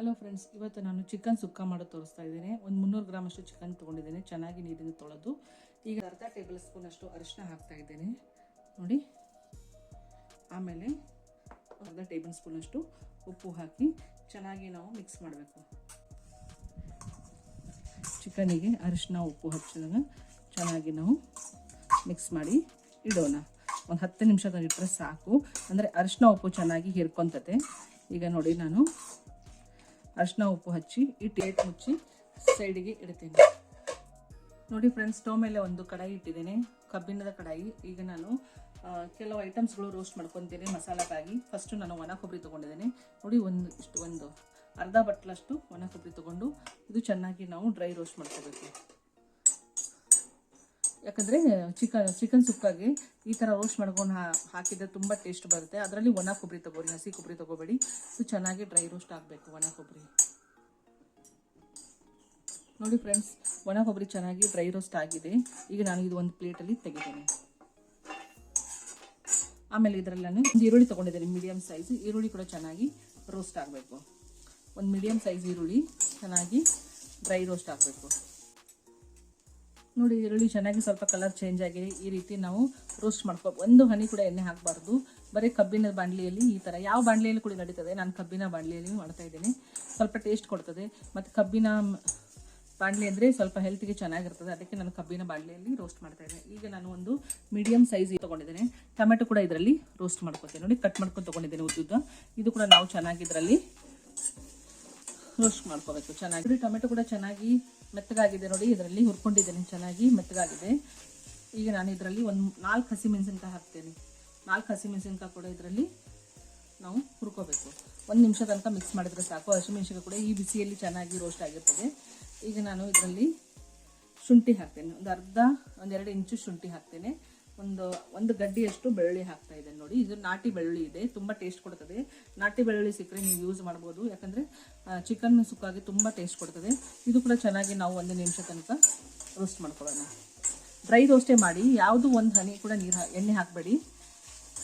Hello friends ಇವತ್ತು ನಾನು chicken ಸುಕ್ಕ ಮಾಡೋದು ತೋರಿಸ್ತಾ ಇದ್ದೀನಿ. ಒಂದು ಮುನ್ನೂರು ಗ್ರಾಮ್ ಅಷ್ಟು ಚಿಕನ್ ತೊಗೊಂಡಿದ್ದೀನಿ. ಚೆನ್ನಾಗಿ ನೀರಿನ ತೊಳೆದು. ಈಗ ಅರ್ಧ ಟೇಬಲ್ ಸ್ಪೂನ್ ಅಷ್ಟು ಅರಿಶಿನ ಹಾಕ್ತಾ ಇದ್ದೀನಿ. ನೋಡಿ. ಆಮೇಲೆ ಅರ್ಧ ಟೇಬಲ್ ಸ್ಪೂನ್ ಅಷ್ಟು ಉಪ್ಪು ಹಾಕಿ ಚೆನ್ನಾಗಿ ನಾವು ಮಿಕ್ಸ್ ಮಾಡಬೇಕು. ಚಿಕನಿಗೆ ಅರಿಶಿನ ಉಪ್ಪು ಹಚ್ಚಿದಾಗ ಚೆನ್ನಾಗಿ ನಾವು ಮಿಕ್ಸ್ ಮಾಡಿ ಇಡೋಣ. ಒಂದು ಹತ್ತು ನಿಮಿಷ ಇಟ್ಟರೆ ಸಾಕು. ಅಂದರೆ ಅರಿಶಿನ ಉಪ್ಪು ಚೆನ್ನಾಗಿ ಹಿರ್ಕೊತತೆ. ಈಗ ನೋಡಿ ನಾನು ಅರಿಶಿನ ಉಪ್ಪು ಹಚ್ಚಿ, ಈ ಟೇಟ್ ಮುಚ್ಚಿ ಸೈಡಿಗೆ ಇಡ್ತೀನಿ. ನೋಡಿ ಫ್ರೆಂಡ್ಸ್ ಸ್ಟವ್ ಮೇಲೆ ಒಂದು ಕಡಾಯಿ ಇಟ್ಟಿದ್ದೀನಿ. ಕಬ್ಬಿಣದ ಕಡಾಯಿ. ಈಗ ನಾನು ಕೆಲವು ಐಟಮ್ಸ್ಗಳು ರೋಸ್ಟ್ ಮಾಡ್ಕೊತೀನಿ ಮಸಾಲಕ್ಕಾಗಿ ಫಸ್ಟು ನಾನು ಒಣ ಕೊಬ್ಬರಿ ತೊಗೊಂಡಿದ್ದೀನಿ. ನೋಡಿ ಒಂದು, ಇಷ್ಟು ಒಂದು. ಅರ್ಧ ಬಟ್ಲಷ್ಟು ಒಣ ಕೊಬ್ಬರಿ ತೊಗೊಂಡು, ಇದು ಚೆನ್ನಾಗಿ ನಾವು ಡ್ರೈ ರೋಸ್ಟ್ ಮಾಡ್ಕೋಬೇಕು. ಯಾಕಂದರೆ ಚಿಕನ್ ಚಿಕನ್ ಸುಕ್ಕಾಗಿ ಈ ಥರ ರೋಸ್ಟ್ ಮಾಡ್ಕೊಂಡು ಹಾಕಿದ್ರೆ ತುಂಬ ಟೇಸ್ಟ್ ಬರುತ್ತೆ. ಅದರಲ್ಲಿ ಒಣ ಕೊಬ್ಬರಿ ತಗೋರಿ ಹಸಿ ಕೊಬ್ಬರಿ ತೊಗೋಬೇಡಿ. ಸೊ ಚೆನ್ನಾಗಿ ಡ್ರೈ ರೋಸ್ಟ್ ಆಗಬೇಕು, ಒಣ ಕೊಬ್ಬರಿ ನೋಡಿ ಫ್ರೆಂಡ್ಸ್ ಒಣ ಕೊಬ್ಬರಿ ಚೆನ್ನಾಗಿ ಡ್ರೈ ರೋಸ್ಟ್ ಆಗಿದೆ. ಈಗ ನಾನು ಇದು ಒಂದು ಪ್ಲೇಟಲ್ಲಿ ತೆಗಿದ್ದೇನೆ ಆಮೇಲೆ ಇದರಲ್ಲಿ ನಾನು ಒಂದು ಈರುಳ್ಳಿ ತೊಗೊಂಡಿದ್ದೇನೆ ಮೀಡಿಯಮ್ ಸೈಜ್ ಈರುಳ್ಳಿ ಕೂಡ ಚೆನ್ನಾಗಿ ರೋಸ್ಟ್ ಆಗಬೇಕು. ಒಂದು ಮೀಡಿಯಮ್ ಸೈಜ್ ಈರುಳ್ಳಿ ಚೆನ್ನಾಗಿ ಡ್ರೈ ರೋಸ್ಟ್ ಆಗಬೇಕು. ನೋಡಿ, ಈರುಳ್ಳಿ ಚೆನ್ನಾಗಿ ಸ್ವಲ್ಪ ಕಲರ್ ಚೇಂಜ್ ಆಗಿದೆ ಈ ರೀತಿ ನಾವು ರೋಸ್ಟ್ ಮಾಡ್ಕೋ ಒಂದು ಹನಿ ಕೂಡ ಎಣ್ಣೆ ಹಾಕಬಾರ್ದು. ಬರೀ ಕಬ್ಬಿನ ಬಾಣಲಿಯಲ್ಲಿ ಈ ಥರ ಯಾವ ಬಾಣಲಿಯಲ್ಲಿ ಕೂಡ ನಡೀತದೆ. ನಾನು ಕಬ್ಬಿನ ಬಾಣಲಿಯಲ್ಲಿ ಮಾಡ್ತಾ ಇದ್ದೀನಿ. ಸ್ವಲ್ಪ ಟೇಸ್ಟ್ ಕೊಡ್ತದೆ. ಮತ್ತು ಕಬ್ಬಿನ ಬಾಣಲಿ ಅಂದರೆ ಸ್ವಲ್ಪ ಹೆಲ್ತ್ಗೆ ಚೆನ್ನಾಗಿರ್ತದೆ. ಅದಕ್ಕೆ ನಾನು ಕಬ್ಬಿನ ಬಾಣಲಿಯಲ್ಲಿ ರೋಸ್ಟ್ ಮಾಡ್ತಾ ಇದ್ದೀನಿ. ಈಗ ನಾನು ಒಂದು ಮೀಡಿಯಮ್ ಸೈಜ್ ತೊಗೊಂಡಿದ್ದೇನೆ. ಟೊಮೆಟೊ ಕೂಡ ಇದರಲ್ಲಿ ರೋಸ್ಟ್ ಮಾಡ್ಕೊತೀನಿ ನೋಡಿ ಕಟ್ ಮಾಡ್ಕೊಂಡು ತೊಗೊಂಡಿದ್ದೇನೆ ಉದ್ದುದ್ದ. ಇದು ಕೂಡ ನಾವು ಚೆನ್ನಾಗಿ ಇದರಲ್ಲಿ ರೋಸ್ಟ್ ಮಾಡ್ಕೋಬೇಕು. ಚೆನ್ನಾಗಿ. ಟೊಮೆಟೊ ಕೂಡ ಚೆನ್ನಾಗಿ ಮೆತ್ತಗಾಗಿದೆ ನೋಡಿ, ಇದರಲ್ಲಿ ಹುರ್ಕೊಂಡಿದ್ದೇನೆ ಚೆನ್ನಾಗಿ ಮೆತ್ತಗಾಗಿದೆ. ಈಗ ನಾನು ಇದರಲ್ಲಿ ಒಂದು ನಾಲ್ಕು ಹಸಿಮೆಣಸಿನ್ಕಾಯಿ ಹಾಕ್ತೇನೆ. ನಾಲ್ಕು ಹಸಿಮೆಣಸಿನ್ಕಾಯಿ ಕೂಡ ಇದರಲ್ಲಿ ನಾವು ಹುರ್ಕೋಬೇಕು. ಒಂದು ನಿಮಿಷ ತನಕ ಮಿಕ್ಸ್ ಮಾಡಿದರೆ ಸಾಕು. ಹಸಿಮೆಣಸಿನ್ಕಾಯಿ ಕೂಡ ಈ ಬಿಸಿಯಲ್ಲಿ ಚೆನ್ನಾಗಿ ರೋಸ್ಟ್ ಆಗಿರ್ತದೆ. ಈಗ ನಾನು ಇದರಲ್ಲಿ ಶುಂಠಿ ಹಾಕ್ತೇನೆ. ಒಂದು ಅರ್ಧ ಒಂದೆರಡು ಇಂಚು ಶುಂಠಿ ಹಾಕ್ತೇನೆ. ಒಂದು ಒಂದು ಗಡ್ಡಿಯಷ್ಟು ಬೆಳ್ಳುಳ್ಳಿ ಹಾಕ್ತಾ ಇದ್ದೇನೆ ನೋಡಿ. ಇದು ನಾಟಿ ಬೆಳ್ಳುಳ್ಳಿ ಇದೆ, ತುಂಬ ಟೇಸ್ಟ್ ಕೊಡ್ತದೆ. ನಾಟಿ ಬೆಳ್ಳುಳ್ಳಿ ಸಿಕ್ಕರೆ ನೀವು ಯೂಸ್ ಮಾಡ್ಬೋದು. ಯಾಕಂದರೆ ಚಿಕನ್ ಸುಕ್ಕಾಗಿ ತುಂಬ ಟೇಸ್ಟ್ ಕೊಡ್ತದೆ. ಇದು ಕೂಡ ಚೆನ್ನಾಗಿ ನಾವು ಒಂದು ನಿಮಿಷ ತನಕ ರೋಸ್ಟ್ ಮಾಡ್ಕೊಳ್ಳೋಣ. ಡ್ರೈ ರೋಸ್ಟೇ ಮಾಡಿ, ಯಾವುದು ಒಂದು ಹನಿ ಕೂಡ ನೀರು ಎಣ್ಣೆ ಹಾಕಬೇಡಿ.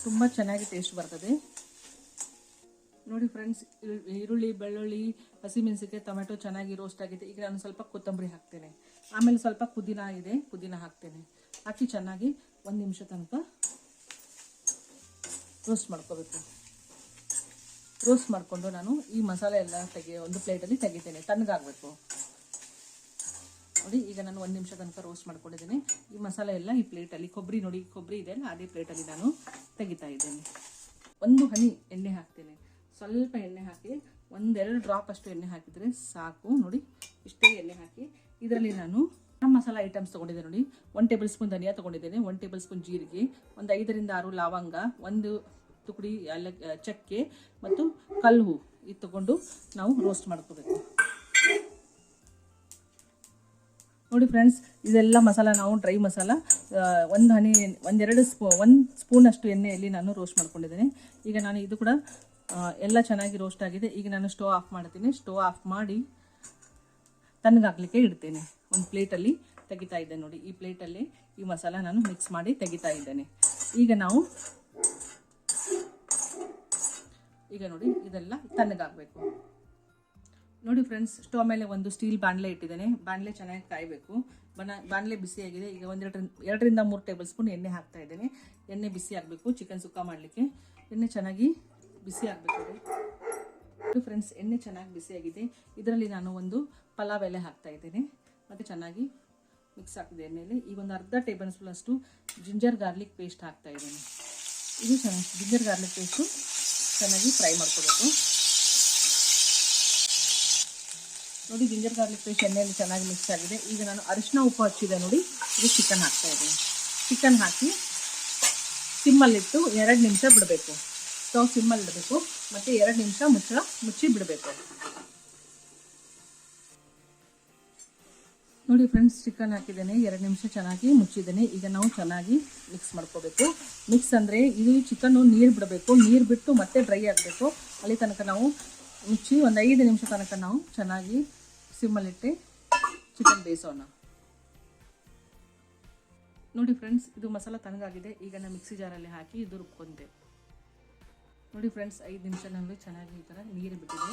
ತುಂಬ ಚೆನ್ನಾಗಿ ಟೇಸ್ಟ್ ಬರ್ತದೆ. ನೋಡಿ ಫ್ರೆಂಡ್ಸ್ ಈರುಳ್ಳಿ, ಬೆಳ್ಳುಳ್ಳಿ ಹಸಿಮೆಣಸಿಗೆ ಟೊಮೆಟೊ ಚೆನ್ನಾಗಿ ರೋಸ್ಟ್ ಆಗಿದೆ ಈಗ ನಾನು ಸ್ವಲ್ಪ ಕೊತ್ತಂಬರಿ ಹಾಕ್ತೇನೆ. ಆಮೇಲೆ ಸ್ವಲ್ಪ ಪುದೀನ ಇದೆ, ಪುದೀನ ಹಾಕ್ತೇನೆ. ಹಾಕಿ ಚೆನ್ನಾಗಿ ಒಂದು ನಿಮಿಷ ತನಕ ರೋಸ್ಟ್ ಮಾಡ್ಕೋಬೇಕು. ರೋಸ್ಟ್ ಮಾಡಿಕೊಂಡು ನಾನು ಈ ಮಸಾಲೆ ಎಲ್ಲ ತೆಗೆ, ಒಂದು ಪ್ಲೇಟಲ್ಲಿ ತೆಗಿತೇನೆ. ತಣ್ಣಗಾಗಬೇಕು. ನೋಡಿ, ಈಗ ನಾನು ಒಂದು ನಿಮಿಷ ತನಕ ರೋಸ್ಟ್ ಮಾಡ್ಕೊಂಡಿದ್ದೀನಿ. ಈ ಮಸಾಲೆ ಎಲ್ಲ ಈ ಪ್ಲೇಟಲ್ಲಿ ಕೊಬ್ಬರಿ ನೋಡಿ ಕೊಬ್ಬರಿ ಇದೆ ಅಲ್ಲ, ಅದೇ ಪ್ಲೇಟಲ್ಲಿ ನಾನು ತೆಗಿತಾ ಇದ್ದೇನೆ. ಒಂದು ಹನಿ ಎಣ್ಣೆ ಹಾಕ್ತೇನೆ. ಸ್ವಲ್ಪ ಎಣ್ಣೆ ಹಾಕಿ, ಒಂದೆರಡು ಡ್ರಾಪ್ ಅಷ್ಟು ಎಣ್ಣೆ ಹಾಕಿದರೆ ಸಾಕು. ನೋಡಿ, ಇಷ್ಟೇ ಎಣ್ಣೆ ಹಾಕಿ, ಇದರಲ್ಲಿ ನಾನು ಮಸಾಲ ಐಟಮ್ಸ್ ತೊಗೊಂಡಿದ್ದೆ ನೋಡಿ. ಒನ್ ಟೇಬಲ್ ಸ್ಪೂನ್ ಧನಿಯಾ ತೊಗೊಂಡಿದ್ದೇನೆ ಒನ್ ಟೇಬಲ್ ಸ್ಪೂನ್ ಜೀರಿಗೆ, ಒಂದು ಐದರಿಂದ ಆರು ಲವಂಗ, ಒಂದು ತುಕಡಿ ಅಲ್ಲ ಚಕ್ಕೆ ಮತ್ತು ಕಲ್ಲು ಇದು ತಗೊಂಡು ನಾವು ರೋಸ್ಟ್ ಮಾಡ್ಕೋಬೇಕು. ನೋಡಿ ಫ್ರೆಂಡ್ಸ್ ಇದೆಲ್ಲ ಮಸಾಲ ನಾವು ಡ್ರೈ ಮಸಾಲ ಒಂದು ಹನಿ, ಒಂದೆರಡು ಸ್ಪೂ, ಒಂದು ಸ್ಪೂನ್ ಅಷ್ಟು ಎಣ್ಣೆಯಲ್ಲಿ ನಾನು ರೋಸ್ಟ್ ಮಾಡ್ಕೊಂಡಿದ್ದೇನೆ. ಈಗ ನಾನು ಇದು ಕೂಡ ಎಲ್ಲ ಚೆನ್ನಾಗಿ ರೋಸ್ಟ್ ಆಗಿದೆ. ಈಗ ನಾನು ಸ್ಟೋವ್ ಆಫ್ ಮಾಡ್ತೀನಿ. ಸ್ಟೋವ್ ಆಫ್ ಮಾಡಿ ತಣ್ಣಗಾಗಲಿಕ್ಕೆ ಇಡ್ತೇನೆ. ಒಂದು ಪ್ಲೇಟಲ್ಲಿ ತೆಗಿತಾ ಇದ್ದೆ ನೋಡಿ. ಈ ಪ್ಲೇಟಲ್ಲಿ ಈ ಮಸಾಲ ನಾನು ಮಿಕ್ಸ್ ಮಾಡಿ ತೆಗಿತಾ ಇದ್ದೇನೆ. ಈಗ ನಾವು ಈಗ ನೋಡಿ ಇದೆಲ್ಲ ತಣ್ಣಗಾಗಬೇಕು. ನೋಡಿ ಫ್ರೆಂಡ್ಸ್ ಸ್ಟವ್ ಮೇಲೆ ಒಂದು ಸ್ಟೀಲ್ ಬಾಣಲೆ ಇಟ್ಟಿದ್ದೇನೆ. ಬಾಣಲೆ ಚೆನ್ನಾಗಿ ಕಾಯಬೇಕು. ಬಣ ಬಾಣಲೆ ಬಿಸಿಯಾಗಿದೆ ಈಗ ಒಂದೆರಡು, ಎರಡರಿಂದ ಮೂರು ಟೇಬಲ್ ಸ್ಪೂನ್ ಎಣ್ಣೆ ಹಾಕ್ತಾ ಇದ್ದೇನೆ. ಎಣ್ಣೆ ಬಿಸಿ ಆಗಬೇಕು ಚಿಕನ್ ಸುಕ್ಕ ಮಾಡಲಿಕ್ಕೆ. ಎಣ್ಣೆ ಚೆನ್ನಾಗಿ ಬಿಸಿ ಆಗಬೇಕು ಫ್ರೆಂಡ್ಸ್ ಎಣ್ಣೆ ಚೆನ್ನಾಗಿ ಬಿಸಿಯಾಗಿದೆ ಇದರಲ್ಲಿ ನಾನು ಒಂದು ಪಲಾವ್ ಎಲೆ ಹಾಕ್ತಾ ಇದ್ದೀನಿ. ಮತ್ತು ಚೆನ್ನಾಗಿ ಮಿಕ್ಸ್ ಆಗ್ತಿದೆ ಎಣ್ಣೆಯಲ್ಲಿ ಈಗ ಒಂದು ಅರ್ಧ ಟೇಬಲ್ ಸ್ಪೂನ್ ಅಷ್ಟು ಜಿಂಜರ್ ಗಾರ್ಲಿಕ್ ಪೇಸ್ಟ್ ಹಾಕ್ತಾ ಇದ್ದೀನಿ. ಇದು ಚೆನ್ನಾಗಿ ಜಿಂಜರ್ ಗಾರ್ಲಿಕ್ ಪೇಸ್ಟು ಚೆನ್ನಾಗಿ ಫ್ರೈ ಮಾಡ್ಕೋಬೇಕು. ನೋಡಿ ಜಿಂಜರ್ ಗಾರ್ಲಿಕ್ ಪೇಸ್ಟ್ ಎಣ್ಣೆಯಲ್ಲಿ ಚೆನ್ನಾಗಿ ಮಿಕ್ಸ್ ಆಗಿದೆ. ಈಗ ನಾನು ಅರಿಶಿನ ಉಪ್ಪು ಹಚ್ಚಿದೆ ನೋಡಿ. ಇದು ಚಿಕನ್ ಹಾಕ್ತಾ ಇದ್ದೀನಿ. ಚಿಕನ್ ಹಾಕಿ ಸಿಮ್ಮಲ್ಲಿಟ್ಟು ಎರಡು ನಿಮಿಷ ಬಿಡಬೇಕು. ಸ್ಟವ್ ಸಿಮ್ಮಲ್ಲಿ ಇಡಬೇಕು ಮತ್ತು ಎರಡು ನಿಮಿಷ ಮುಚ್ಚ ಮುಚ್ಚಿ ಬಿಡಬೇಕು. ನೋಡಿ ಫ್ರೆಂಡ್ಸ್ ಚಿಕನ್ ಹಾಕಿದ್ದೇನೆ. ಎರಡು ನಿಮಿಷ ಚೆನ್ನಾಗಿ ಮುಚ್ಚಿದ್ದೇನೆ. ಈಗ ನಾವು ಚೆನ್ನಾಗಿ ಮಿಕ್ಸ್ ಮಾಡ್ಕೋಬೇಕು. ಮಿಕ್ಸ್ ಅಂದರೆ ಇದು ಚಿಕನ್ನು ನೀರು ಬಿಡಬೇಕು. ನೀರು ಬಿಟ್ಟು ಮತ್ತೆ ಡ್ರೈ ಆಗಬೇಕು. ಅಲ್ಲಿ ತನಕ ನಾವು ಮುಚ್ಚಿ ಒಂದು ಐದು ನಿಮಿಷ ತನಕ ನಾವು ಚೆನ್ನಾಗಿ ಸಿಮ್ಮಲ್ಲಿಟ್ಟು ಚಿಕನ್ ಬೇಯಿಸೋಣ. ನೋಡಿ ಫ್ರೆಂಡ್ಸ್ ಇದು ಮಸಾಲ ತಣ್ಣಗಾಗಿದೆ ಈಗ ನಾನು ಮಿಕ್ಸಿ ಜಾರಲ್ಲಿ ಹಾಕಿ ಇದು ರುಬ್ಕೊಂಡೆ ನೋಡಿ ಫ್ರೆಂಡ್ಸ್ ಐದು ನಿಮಿಷ ನಮಗೆ ಚೆನ್ನಾಗಿ ಈ ಥರ ನೀರು ಬಿಟ್ಟಿದೆ.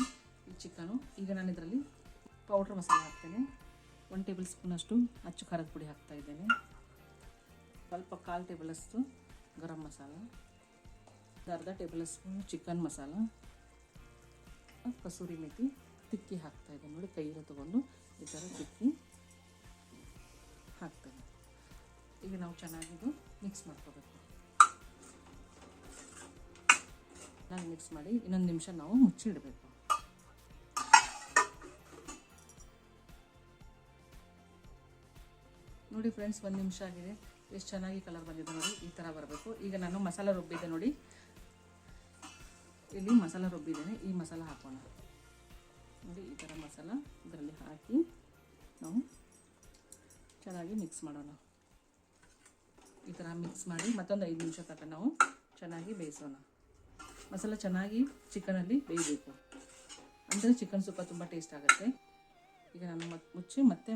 ಚಿಕನು ಈಗ ನಾನು ಇದರಲ್ಲಿ ಪೌಡ್ರ್ ಮಸಾಲ ಹಾಕ್ತೇನೆ. ಒನ್ ಟೇಬಲ್ ಸ್ಪೂನಷ್ಟು ಅಚ್ಚು ಖಾರದ ಪುಡಿ ಹಾಕ್ತಾ ಇದ್ದೇನೆ. ಸ್ವಲ್ಪ ಕಾಲು ಟೇಬಲಷ್ಟು ಗರಂ ಮಸಾಲ, ಒಂದು ಅರ್ಧ tablespoon chicken masala kasuri methi ತಿಕ್ಕಿ ಹಾಕ್ತಾ ಇದ್ದೇನೆ. ನೋಡಿ ಕೈಗೆ ತಗೊಂಡು ಈ ಥರ ತಿಕ್ಕಿ ಹಾಕ್ತೇನೆ ಈಗ ನಾವು ಚೆನ್ನಾಗಿದ್ದು ಮಿಕ್ಸ್ ಮಾಡ್ಕೋಬೇಕು. ಚೆನ್ನಾಗಿ ಮಿಕ್ಸ್ ಮಾಡಿ ಇನ್ನೊಂದು ನಿಮಿಷ ನಾವು ಮುಚ್ಚಿಡಬೇಕು. ನೋಡಿ ಫ್ರೆಂಡ್ಸ್ ಒಂದು ನಿಮಿಷ ಆಗಿದೆ. ಎಷ್ಟು ಚೆನ್ನಾಗಿ ಕಲರ್ ಬಂದಿದೆ ನೋಡಿ, ಈ ಥರ ಬರಬೇಕು. ಈಗ ನಾನು ಮಸಾಲ ರುಬ್ಬಿದ್ದೆ ನೋಡಿ. ಇಲ್ಲಿ ಮಸಾಲ ರುಬ್ಬಿದ್ದೇನೆ. ಈ ಮಸಾಲ ಹಾಕೋಣ. ನೋಡಿ, ಈ ಥರ ಮಸಾಲ ಇದರಲ್ಲಿ ಹಾಕಿ ನಾವು ಚೆನ್ನಾಗಿ ಮಿಕ್ಸ್ ಮಾಡೋಣ. ಈ ಥರ ಮಿಕ್ಸ್ ಮಾಡಿ ಮತ್ತೊಂದು ಐದು ನಿಮಿಷ ತನಕ ನಾವು ಚೆನ್ನಾಗಿ ಬೇಯಿಸೋಣ. ಮಸಾಲ ಚೆನ್ನಾಗಿ ಚಿಕನಲ್ಲಿ ಬೇಯಬೇಕು. ಅಂದರೆ ಚಿಕನ್ ಸೂಪ ತುಂಬ ಟೇಸ್ಟ್ ಆಗುತ್ತೆ. ಈಗ ನಾನು ಮುಚ್ಚಿ ಮತ್ತೆ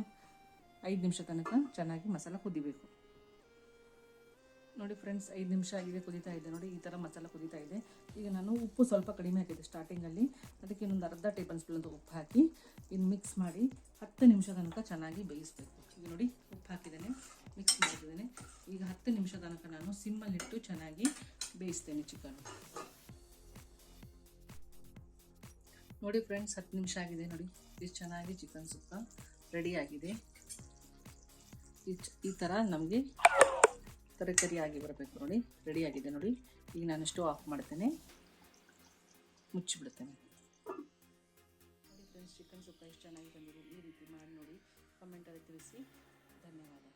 ಐದು ನಿಮಿಷ ತನಕ ಚೆನ್ನಾಗಿ ಮಸಾಲ ಕುದಿಬೇಕು. ನೋಡಿ ಫ್ರೆಂಡ್ಸ್, ಐದು ನಿಮಿಷ ಆಗಿದೆ ಕುದೀತಾ ಇದೆ ನೋಡಿ, ಈ ಥರ ಮಸಾಲ ಕುದೀತಾ ಇದೆ. ಈಗ ನಾನು ಉಪ್ಪು ಸ್ವಲ್ಪ ಕಡಿಮೆ ಹಾಕಿದ್ದೆ ಸ್ಟಾರ್ಟಿಂಗಲ್ಲಿ ಅದಕ್ಕೆ ಇನ್ನೊಂದು ಅರ್ಧ ಟೇಬಲ್ ಸ್ಪೂನ್ ಅಂತ ಉಪ್ಪು ಹಾಕಿ ಇನ್ನು ಮಿಕ್ಸ್ ಮಾಡಿ ಹತ್ತು ನಿಮಿಷ ತನಕ ಚೆನ್ನಾಗಿ ಬೇಯಿಸ್ಬೇಕು. ಈಗ ನೋಡಿ ಉಪ್ಪು ಹಾಕಿದ್ದೇನೆ ಮಿಕ್ಸ್ ಮಾಡಿದ್ದೇನೆ ಈಗ ಹತ್ತು ನಿಮಿಷ ತನಕ ನಾನು ಸಿಮ್ಮಲ್ಲಿಟ್ಟು ಚೆನ್ನಾಗಿ ಬೇಯಿಸ್ತೇನೆ ಚಿಕನ್. ನೋಡಿ ಫ್ರೆಂಡ್ಸ್, ಹತ್ತು ನಿಮಿಷ ಆಗಿದೆ ನೋಡಿ ಎಷ್ಟು ಚೆನ್ನಾಗಿ ಚಿಕನ್ ಸುಕ್ಕ ರೆಡಿ ಆಗಿದೆ. ಈ ಥರ ನಮಗೆ ತರಕಾರಿಯಾಗಿ ಬರಬೇಕು ನೋಡಿ ರೆಡಿ ಆಗಿದೆ ನೋಡಿ. ಈಗ ನಾನು ಸ್ಟವ್ ಆಫ್ ಮಾಡ್ತೇನೆ. ಮುಚ್ಚಿಬಿಡ್ತೇನೆ. ನೋಡಿ ಫ್ರೆಂಡ್ಸ್ ಚಿಕನ್ ಸುಕ್ಕ ಎಷ್ಟು ಚೆನ್ನಾಗಿ ಬಂದಿದೆ ಈ ರೀತಿ ಮಾಡಿ ನೋಡಿ. ಕಮೆಂಟಲ್ಲಿ ತಿಳಿಸಿ. ಧನ್ಯವಾದ.